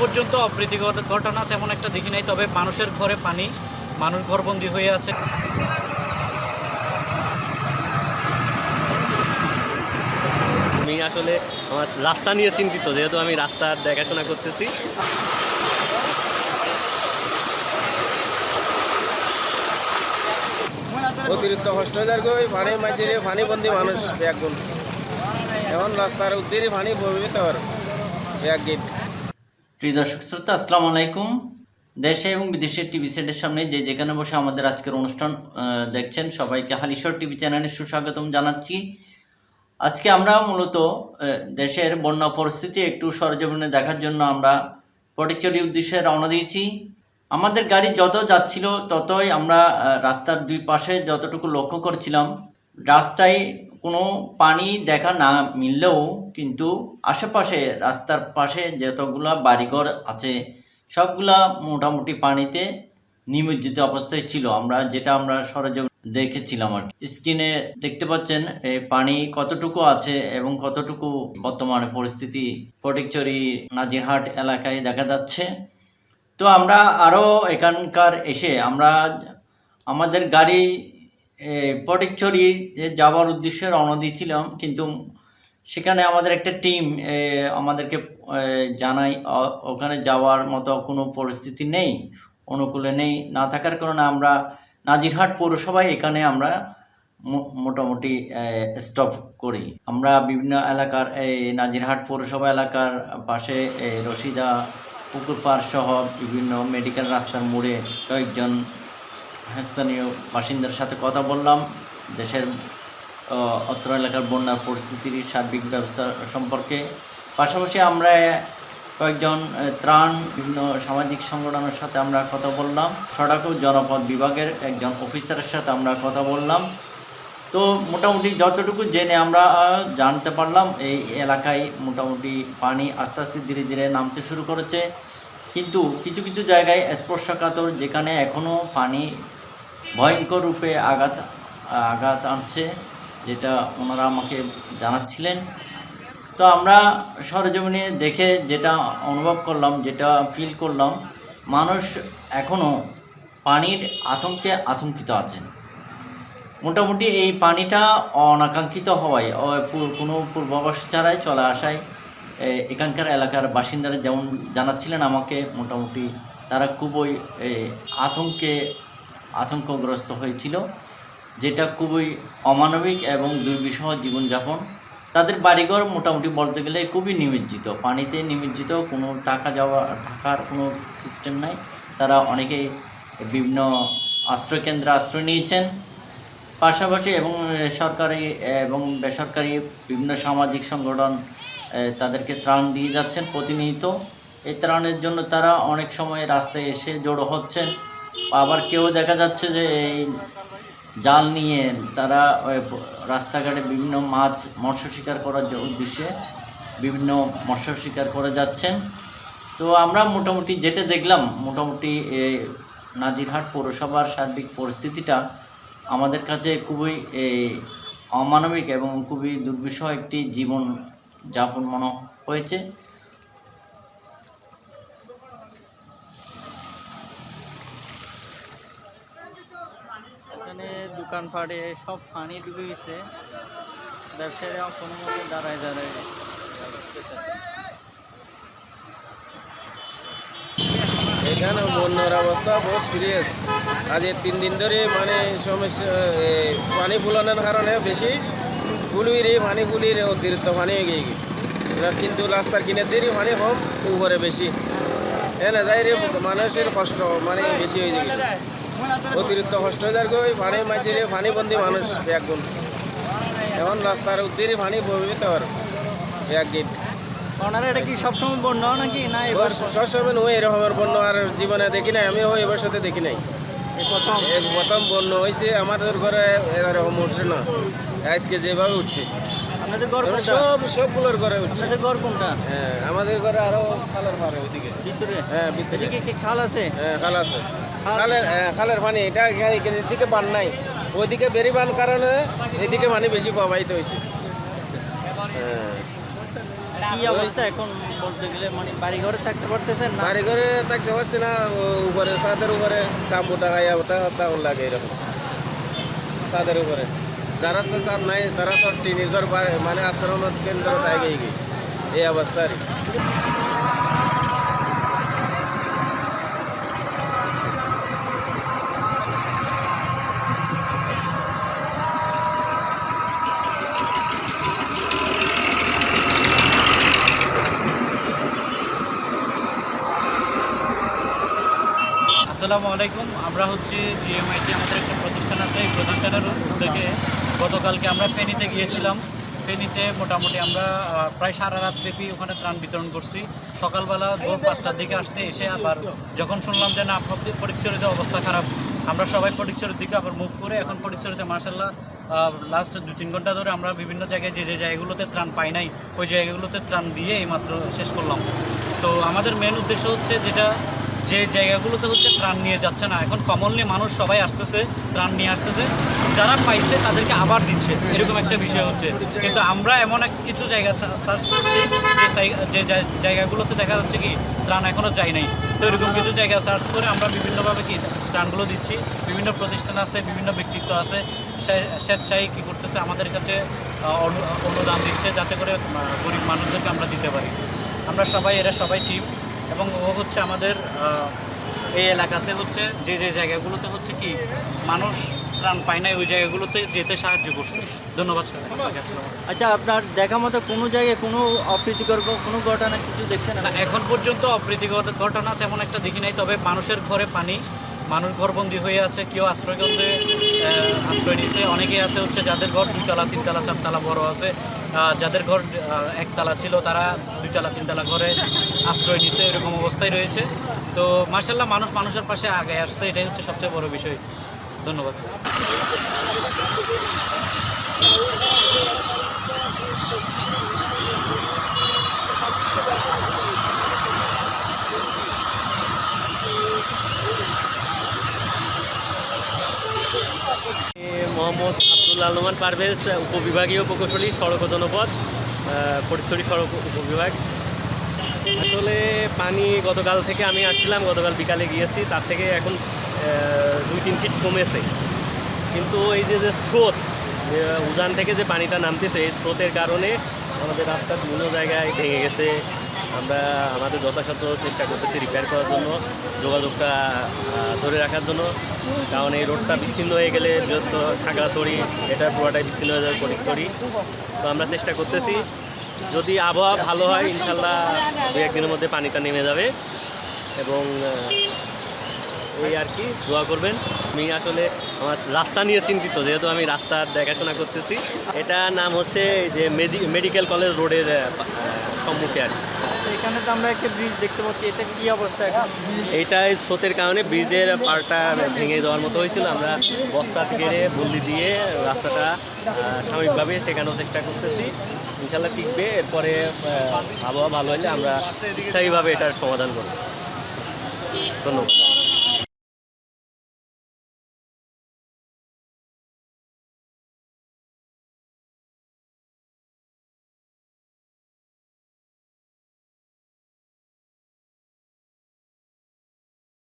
পর্যন্ত অপ্রীতিকর ঘটনা তেমন একটা দেখি নাই তবে মানুষের ঘরে পানি মানুষ ঘরবন্দি হয়ে আছে। আমি আসলে আমার রাস্তা নিয়ে চিন্তিত যেহেতু আমি রাস্তার দেখাশোনা করতেছি। অতিরিক্ত কষ্ট হয়ে যায় ওই পানি মাঝিরে পানি বন্দি মানুষ একগুণ এখন রাস্তার উদ্দিরে পানি বইবে তোর এক গেট। প্রিয় দর্শক শ্রোতা, আসসালামু আলাইকুম। দেশে এবং বিদেশের টিভি সেটের সামনে যে যেখানে বসে আমাদের আজকের অনুষ্ঠান দেখছেন সবাইকে হালিশর টিভি চ্যানেলে সুস্বাগতম জানাচ্ছি। আজকে আমরা মূলত দেশের বন্যা পরিস্থিতি একটু সরজমিনে দেখার জন্য আমরা পটিচুরি উদ্দেশ্যে রওনা দিয়েছি। আমাদের গাড়ি যত যাচ্ছিল ততই আমরা রাস্তার দুই পাশে যতটুকু লক্ষ্য করছিলাম, রাস্তায় কোনো পানি দেখা না মিললেও কিন্তু আশেপাশে, রাস্তার পাশে যতগুলা বাড়িঘর আছে, সবগুলা মোটামুটি পানিতে নিমজ্জিত অবস্থায় ছিল। আমরা যেটা আমরা সরজমিনে দেখেছিলাম আর। স্ক্রিনে দেখতে পাচ্ছেন এই পানি কতটুকু আছে এবং কতটুকু বর্তমানে পরিস্থিতি। ফটিকচুরি নাজিরহাট এলাকায় দেখা যাচ্ছে। তো আমরা আরও এখানকার এসে আমরা আমাদের গাড়ি ফটিকছড়ি যাওয়ার উদ্দেশ্যে রওনা দিয়েছিলাম, কিন্তু সেখানে আমাদের একটা টিম আমাদেরকে জানাই ওখানে যাওয়ার মতো কোনো পরিস্থিতি নেই, অনুকূলে নেই, না থাকার কারণে আমরা নাজিরহাট পৌরসভায় এখানে আমরা মোটামুটি স্টপ করি। আমরা বিভিন্ন এলাকার এই নাজিরহাট পৌরসভা এলাকার পাশে রশিদা পুকুর পাড় সহ বিভিন্ন মেডিকেল রাস্তার মোড়ে কয়েকজন স্থানীয় বাসিন্দার সাথে কথা বললাম। দেশের অত্র এলাকার বন্যার পরিস্থিতির সার্বিক ব্যবস্থা সম্পর্কে। পাশাপাশি আমরা কয়েকজন ত্রাণ, বিভিন্ন সামাজিক সংগঠনের সাথে আমরা কথা বললাম। সড়ক জনপদ বিভাগের একজন অফিসারের সাথে আমরা কথা বললাম। তো মোটামুটি যতটুকু জেনে আমরা জানতে পারলাম, এই এলাকায় মোটামুটি পানি আস্তে আস্তে ধীরে ধীরে নামতে শুরু করেছে। কিন্তু কিছু কিছু জায়গায় স্পর্শকাতর, যেখানে এখনও পানি ভয়ঙ্কর রূপে আঘাত আঘাত আনছে, যেটা ওনারা আমাকে জানাচ্ছিলেন। তো আমরা সরজমিনে দেখে যেটা অনুভব করলাম, যেটা ফিল করলাম, মানুষ এখনও পানির আতঙ্কে আতঙ্কিত আছেন। মোটামুটি এই পানিটা অনাকাঙ্ক্ষিত হওয়ায় কোনো পূর্বাভাস ছাড়াই চলে আসায় এখানকার এলাকার বাসিন্দারা যেমন জানাচ্ছিলেন আমাকে, মোটামুটি তারা খুবই আতঙ্কে আতঙ্কগ্রস্ত হয়েছিল, যেটা খুবই অমানবিক এবং দুর্বিষহ জীবনযাপন। তাদের বাড়িঘর মোটামুটি বলতে গেলে খুবই নিমজ্জিত। পানিতে নিমজ্জিত, কোনো টাকা যাওয়া, থাকার কোনো সিস্টেম নাই। তারা অনেকেই বিভিন্ন আশ্রয়কেন্দ্রে আশ্রয় নিয়েছেন। পাশাপাশি এবং সরকারি এবং বেসরকারি বিভিন্ন সামাজিক সংগঠন তাদেরকে ত্রাণ দিয়ে যাচ্ছেন প্রতিনিয়ত। এই ত্রাণের জন্য তারা অনেক সময় রাস্তায় এসে জড়ো হচ্ছেন। আবার কেউ দেখা যাচ্ছে যে এই জাল নিয়ে তারা রাস্তাঘাটে বিভিন্ন মাছ মৎস্য শিকার করার উদ্দেশ্যে বিভিন্ন মৎস্য শিকার করে যাচ্ছেন। তো আমরা মোটামুটি যেটা দেখলাম, মোটামুটি নাজিরহাট পৌরসভার সার্বিক পরিস্থিতিটা আমাদের কাছে খুবই অমানবিক এবং খুবই দুর্বিষহ একটি জীবন যাপন মনে হয়েছে এখানে দোকানপাটে সব পানি ডুবে গেছে। ব্যবসায়ীরা কোনো মতে দাঁড়ায় দাঁড়ায়। এখানে বন্যার অবস্থা বহুত সিরিয়াস আজ এই তিন দিন ধরে মানে সমস্যা পানি ফুলানোর কারণে বেশি ফুলুইরে পানি ফুলিয়ে অতিরিক্ত পানি হয়ে গিয়ে। কিন্তু রাস্তার কিনে দিরে পানি কম, উপরে বেশি। এনে যাই রে, মানুষের কষ্ট মানে বেশি হয়ে যায়। অতিরিক্ত হয়ে যায় ওই পানি মাঝিরে পানি বন্দি মানুষ একগুণ এখন রাস্তার উদ্দিরে পানি বইবে তোর এক গেট ওনারা এটা কি সবসময় বন্যা নাকি? না এবার সবসময় নয় এরকমের বন্য আর জীবনে দেখি নাই আমি এবার সাথে দেখি নাই। প্রথম। প্রথম বন্য হয়েছে আমাদের ঘরে এরকম উঠছে না আজকে যেভাবে উঠছে। আপনাদের ঘর সব সবগুলোর ঘরে উঠছে। আপনাদের ঘর কোনটা? হ্যাঁ আমাদের ঘরে আরও খালের পারে ওইদিকে। ভিতরে? হ্যাঁ ভিতরে। খাল আছে? হ্যাঁ খাল আছে। খালের খালের পানি এটা এদিকে বান নাই। ওইদিকে বেরি বান কারণে এদিকে পানি বেশি প্রবাহিত হয়েছে। হ্যাঁ। কি অবস্থা এখন বলতে গেলে? মানে বাড়ি থাকতে পারতেছেন না? বাড়ি ঘরে থাকতে পারছি না ও উপরে ছাদের উপরে কাপড়টা গাইয়া ওটা তেমন লাগে এরকম। ছাদের উপরে। যারা তো ছাদ নাই তারা তো টিনের ঘর মানে আশ্রম কেন্দ্র তাই গিয়ে এই অবস্থা আর আসসালামু আলাইকুম। আমরা হচ্ছে জিএমআইটি আমাদের একটা প্রতিষ্ঠান আছে, এই প্রতিষ্ঠানের থেকে গতকালকে আমরা ফেনীতে গিয়েছিলাম। ফেনীতে মোটামুটি আমরা প্রায় সারা রাত ব্যাপী ওখানে ত্রাণ বিতরণ করছি। সকালবেলা ভোর পাঁচটার দিকে আসছে, এসে আবার যখন শুনলাম যে না ফটিক- ফটিকছড়িতে অবস্থা খারাপ, আমরা সবাই ফটিকছড়ির দিকে আবার মুভ করে এখন ফটিকছড়িতে মার্শাল্লাহ লাস্ট দু তিন ঘণ্টা ধরে আমরা বিভিন্ন জায়গায় যে যে জায়গাগুলোতে ত্রাণ পাই নাই, ওই জায়গাগুলোতে ত্রাণ দিয়ে এইমাত্র শেষ করলাম। তো আমাদের মেন উদ্দেশ্য হচ্ছে যেটা যে জায়গাগুলোতে হচ্ছে ত্রাণ নিয়ে যাচ্ছে না। এখন কমনলি মানুষ সবাই আসতেছে, ত্রাণ নিয়ে আসতেছে। যারা পাইছে তাদেরকে আবার দিচ্ছে। এরকম একটা বিষয় হচ্ছে। কিন্তু আমরা এমন এক কিছু জায়গা সার্চ করছি, যে জায়গা- যে জায়- জায়গাগুলোতে দেখা যাচ্ছে কি, ত্রাণ এখনও যায় নাই। তো এরকম কিছু জায়গা সার্চ করে আমরা বিভিন্নভাবে কি, ত্রাণগুলো দিচ্ছি। বিভিন্ন প্রতিষ্ঠান আছে, বিভিন্ন ব্যক্তিত্ব আছে। স্বেচ্ছায় কী করতেছে, আমাদের কাছে অনুদান দিচ্ছে যাতে করে গরিব মানুষদেরকে আমরা দিতে পারি। আমরা সবাই, এরা সবাই টিম এবং ও হচ্ছে আমাদের এই এলাকাতে হচ্ছে যে যে জায়গাগুলোতে হচ্ছে কি মানুষ ত্রাণ পায় নাই ওই জায়গাগুলোতে যেতে সাহায্য করছে। ধন্যবাদ স্যার। আচ্ছা আপনার দেখা মতো কোনো জায়গায় কোনো অপ্রীতিকর কোনো ঘটনা কিছু দেখছেন না এখন পর্যন্ত অপ্রীতিকর ঘটনা তেমন একটা দেখি নাই তবে মানুষের ঘরে পানি মানুষ ঘরবন্দি হয়ে আছে কেউ আশ্রয়কেন্দ্রে আশ্রয় নিয়েছে অনেকেই আছে হচ্ছে যাদের ঘর দুইতলা তিনতলা চারতলা বড় আছে যাদের ঘর একতলা ছিল তারা দুইতলা তিনতলা ঘরে আশ্রয় নিচ্ছে এরকম অবস্থায় রয়েছে। তো মার্শাল্লাহ মানুষ মানুষের পাশে আগে আসছে এটাই হচ্ছে সবচেয়ে বড় বিষয়। ধন্যবাদ। এ, মোহাম্মদ আব্দুল আলমান পারভেজ, উপবিভাগীয় প্রকৌশলী, সড়ক ও জনপথ ফটিকছড়ি সড়ক উপবিভাগ। আসলে পানি গতকাল থেকে আমি আসছিলাম, গতকাল বিকালে গিয়েছি, তার থেকে এখন দুই, তিন ফিট কমেছে। কিন্তু এই যে যে স্রোত উজান থেকে যে পানিটা নামতেছে, এই স্রোতের কারণে আমাদের রাস্তার বিভিন্ন জায়গায় ভেঙে গেছে। আমরা আমাদের যথাসাধ্য চেষ্টা করতেছি রিপেয়ার করার জন্য, যোগাযোগটা ধরে রাখার জন্য। কারণ এই রোডটা বিচ্ছিন্ন হয়ে গেলে বৃহত্তর খাগড়াছড়ি এটা পুরোটাই বিচ্ছিন্ন হয়ে যাবে ফটিকছড়ি তো আমরা চেষ্টা করতেছি, যদি আবহাওয়া ভালো হয়, ইনশাল্লাহ দু একদিনের মধ্যে পানিটা নেমে যাবে। এবং এই আর কি, দোয়া করবেন। আমি আসলে আমার রাস্তা নিয়ে চিন্তিত, যেহেতু আমি রাস্তার দেখাশোনা করতেছি। এটা নাম হচ্ছে যে মেডিকেল কলেজ রোডের সম্মুখে আর কি। এখানে তো আমরা একটা ব্রিজ দেখতে পাচ্ছি, এটা কি অবস্থা এইটাই স্রোতের কারণে ব্রিজের পাড়টা ভেঙে যাওয়ার মতো হয়েছিল। আমরা বস্তা কেড়ে বল্লি দিয়ে রাস্তাটা স্বাভাবিকভাবে শেখানোর চেষ্টা করতেছি। ইনশাল্লাহ টিকবে। এরপরে আবহাওয়া ভালো হলে আমরা স্থায়ীভাবে এটার সমাধান করব। ধন্যবাদ।